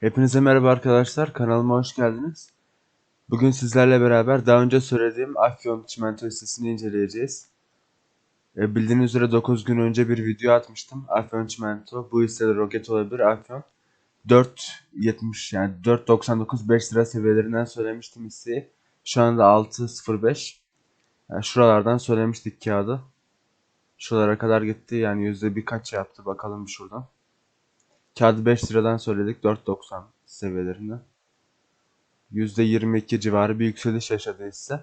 Hepinize merhaba arkadaşlar, kanalıma hoş geldiniz. Bugün sizlerle beraber daha önce söylediğim Afyon çimento hissesini inceleyeceğiz. E, bildiğiniz üzere 9 gün önce bir video atmıştım. Afyon çimento, bu hissede roket olabilir Afyon. 4.70 yani 4.99 5 lira seviyelerinden söylemiştim hisseyi. Şu anda 6.05. Yani şuralardan söylemiştik kağıdı. Şuralara kadar gitti yani yüzde birkaç yaptı bakalım şuradan. Kağıdı 5 liradan söyledik 4.90 seviyelerinde. %22 civarı bir yükseliş yaşadı hisse.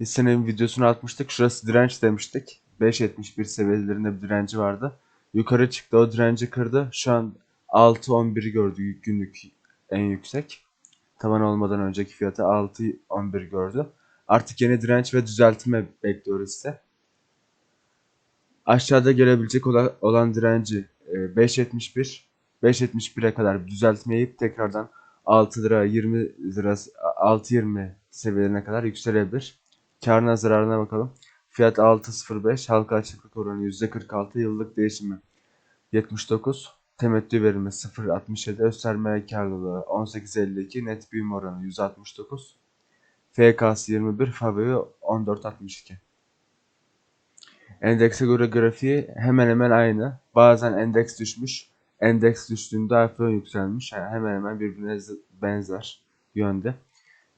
Hissenin videosunu atmıştık. Şurası direnç demiştik. 5.71 seviyelerinde bir direnci vardı. Yukarı çıktı o direnci kırdı. Şu an 6.11 gördü günlük en yüksek. Tavan olmadan önceki fiyatı 6.11 gördü. Artık yeni direnç ve düzeltme bekliyoruz hisse. Aşağıda gelebilecek ola- olan direnci e, 5.71 5.71'e kadar bir düzeltme yapıp tekrardan 6 lira 20 lira 6.20 seviyelerine kadar yükselebilir. Karına zararına bakalım. Fiyat 6.05 halka açıklık oranı %46 yıllık değişimi 79 temettü verimi 0.67 öz karlılığı 18.52 net büyüme oranı 169 FK'sı 21 FAVÖ'yü 14.62 Endekse göre grafiği hemen hemen aynı. Bazen endeks düşmüş. Endeks düştüğünde Afyon yükselmiş. Yani hemen hemen birbirine benzer yönde.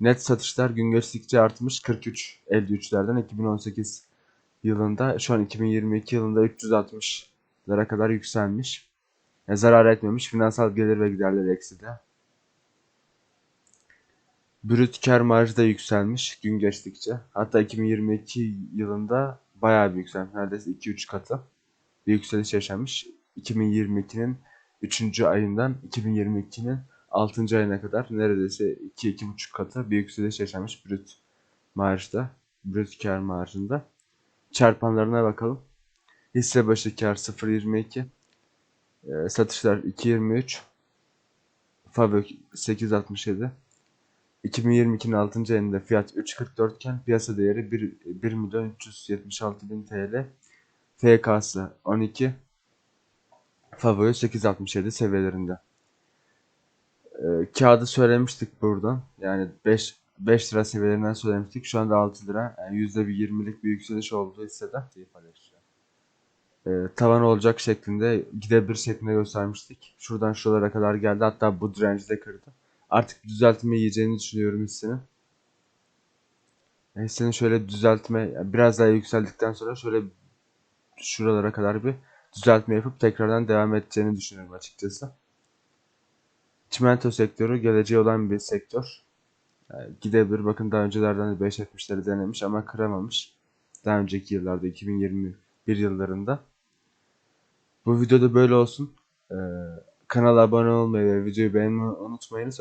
Net satışlar gün geçtikçe artmış. 43 53'lerden 2018 yılında şu an 2022 yılında 360'lara kadar yükselmiş. Yani zarar etmemiş. Finansal gelir ve giderleri ekside. Brüt kar marjı da yükselmiş gün geçtikçe. Hatta 2022 yılında bayağı bir yükselmiş. Neredeyse 2-3 katı bir yükseliş yaşamış. 2022'nin 3. ayından 2022'nin 6. ayına kadar neredeyse 2-2,5 katı bir yükseliş yaşamış brüt marjda. Brüt kar marjında. Çarpanlarına bakalım. Hisse başı kar 0.22. Ee, satışlar 2.23. Fabrik 8.67. 2022'nin 6. ayında fiyat 3.44 iken piyasa değeri 1, 1 milyon 376 bin TL. FK'sı 12. Favori 8.67 seviyelerinde. Ee, kağıdı söylemiştik buradan. Yani 5 5 lira seviyelerinden söylemiştik. Şu anda 6 lira. Yani %20'lik bir yükseliş oldu hissede. Ee, tavan olacak şeklinde gidebilir şeklinde göstermiştik. Şuradan şuralara kadar geldi. Hatta bu direnci de kırdı. Artık düzeltme yiyeceğini düşünüyorum hissenin. Hissenin şöyle düzeltme biraz daha yükseldikten sonra şöyle şuralara kadar bir düzeltme yapıp tekrardan devam edeceğini düşünüyorum açıkçası. Çimento sektörü geleceği olan bir sektör. Yani gidebilir. Bakın daha öncelerden de 5.70'leri denemiş ama kıramamış. Daha önceki yıllarda 2021 yıllarında. Bu videoda böyle olsun. Ee, kanala abone olmayı ve videoyu beğenmeyi unutmayınız.